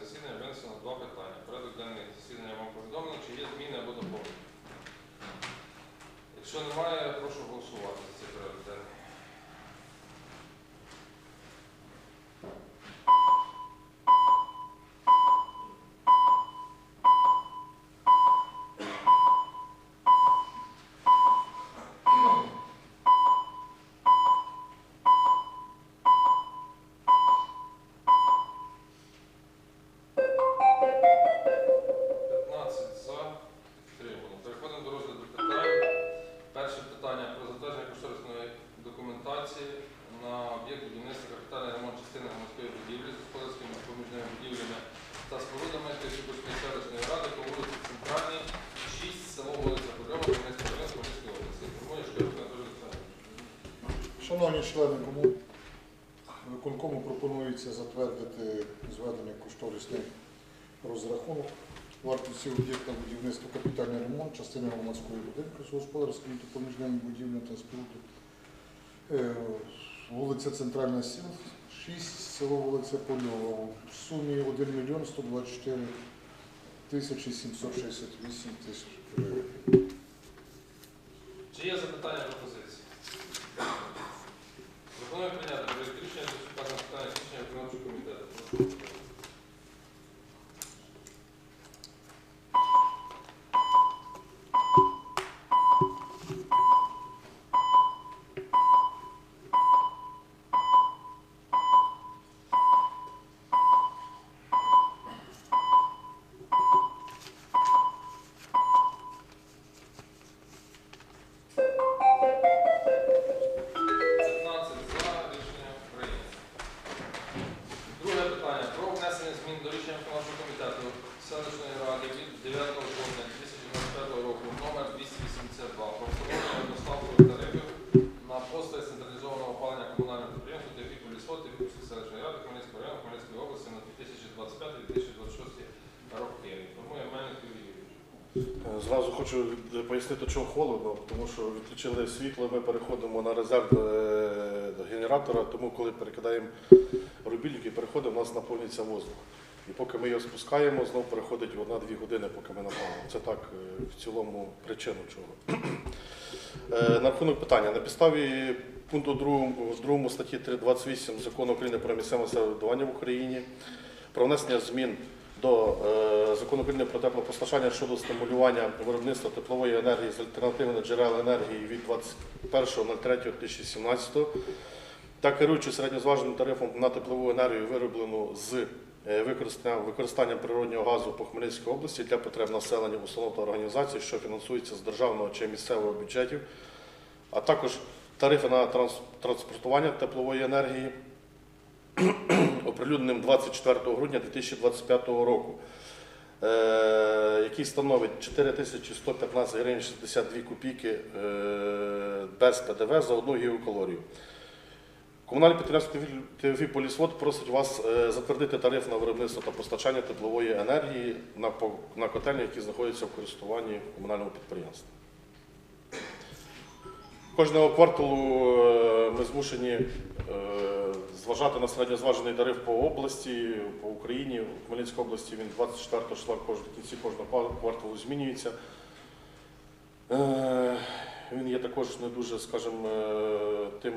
засідання винесено два питання. Порядок денний засідання вам повідомлено, чи є зміни або доповнення. Та спорудами Тисюківської селищної ради по вулиці Центральній, 6, село вулиця Подйома, Хмельницького району, Хмельницької області. Шкирюк Анатолій Олександрович. Шановні члени кому виконкому пропонується затвердити зведення кошторисний розрахунок вартості об'єкта будівництва капітальний ремонт, частини громадської будинку з господарськими допоміжними будівлями та споруди. Е, Вулиця Центральна 7, 6, село вулиця Польова. В сумі 1 мільйон 124 тисячі 768 тисяч гривень. Чи є запитання пропозиції? 282 про встановлення одноставкових тарифів на послуги централізованого опалення комунального підприємства Тихий Полісвод Тихівської селищної ради Хмельницького району Хмельницької області на 2025-2026 роки. Інформує Мельник Юрійович. Е, Зразу хочу пояснити, чому холодно, тому що відключили світло, ми переходимо на резерв е, генератора, тому коли перекидаємо рубільники, переходимо, у нас наповнюється воздух. І поки ми його спускаємо, знову переходить одна-дві години, поки ми наповнюємо. Це так е, в цілому причину чого. Е, На рахунок питання. На підставі пункту 2, 2 статті 328 Закону України про місцеве самоврядування в Україні про внесення змін до е, закону України про теплопостачання щодо стимулювання виробництва теплової енергії з альтернативних джерел енергії від 21.03.2017 та керуючи середньозваженим тарифом на теплову енергію, вироблену з е, використанням природнього газу по Хмельницькій області для потреб населення, установ та організацій, що фінансуються з державного чи місцевого бюджетів, а також тарифи на транспортування теплової енергії оприлюдненим 24 грудня 2025 року, е, який становить 4115 гривень 62 копійки е, без ПДВ за одну гігакалорію. Комунальне підприємство ТВ Полісвод просить вас е, затвердити тариф на виробництво та постачання теплової енергії на, котельні, які знаходяться в користуванні комунального підприємства. Кожного кварталу е, ми змушені е, зважати на середньозважений тариф по області, по Україні. У Хмельницькій області він 24 числа в кінці кожного кварталу змінюється. Він є також не дуже, скажімо, тим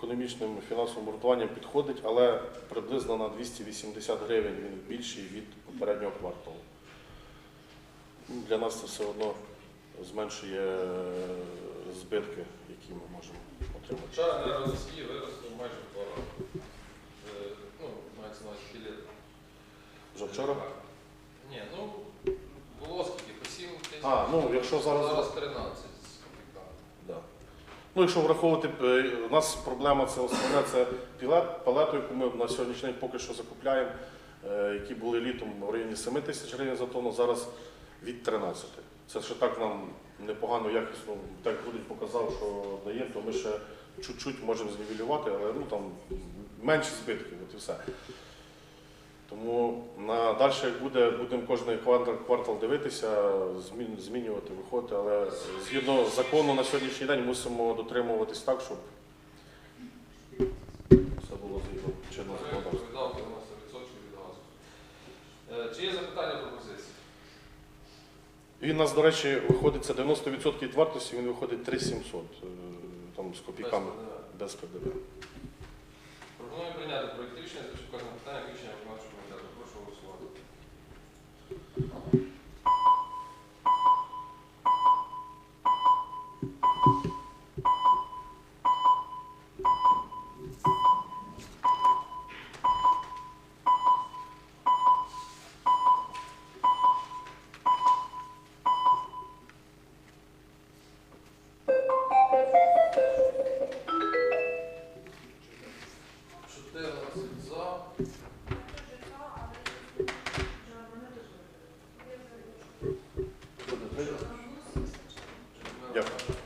економічним фінансовим обґрунтуванням підходить, але приблизно на 280 гривень він більший від попереднього кварталу. Для нас це все одно зменшує е, збитки, які ми можемо отримати. Хоча енергоносії виросли майже два рази. Е, Ну, мається на увазі. Вже вчора? Ні, ну було скільки, по 7 тисяч. А, ну якщо зараз. зараз 13 з копійками. Да. Ну, якщо враховувати, е, у нас проблема це основне це палету, яку ми на сьогоднішній день поки що закупляємо, е, які були літом в районі 7 тисяч гривень за тонну, зараз від 13. Це ще так нам непогано якісно, так грудень показав, що дає, то ми ще чуть-чуть можемо знівелювати, але ну, там менші збитки, от і все. Тому на далі як буде, будемо кожний квартал, дивитися, змінювати, виходити, але згідно закону на сьогоднішній день мусимо дотримуватись так, щоб все було згідно чинного законодавства. віддав 90% від газу. Е, Чи є запитання пропозиції? Він у нас, до речі, виходить це 90% від вартості, він виходить 3700 е, там з копійками Без ПДВ. Пропоную прийняти проєкт рішення з вказаним питанням рішення виконавчого комітету. Прошу голосувати. Yep.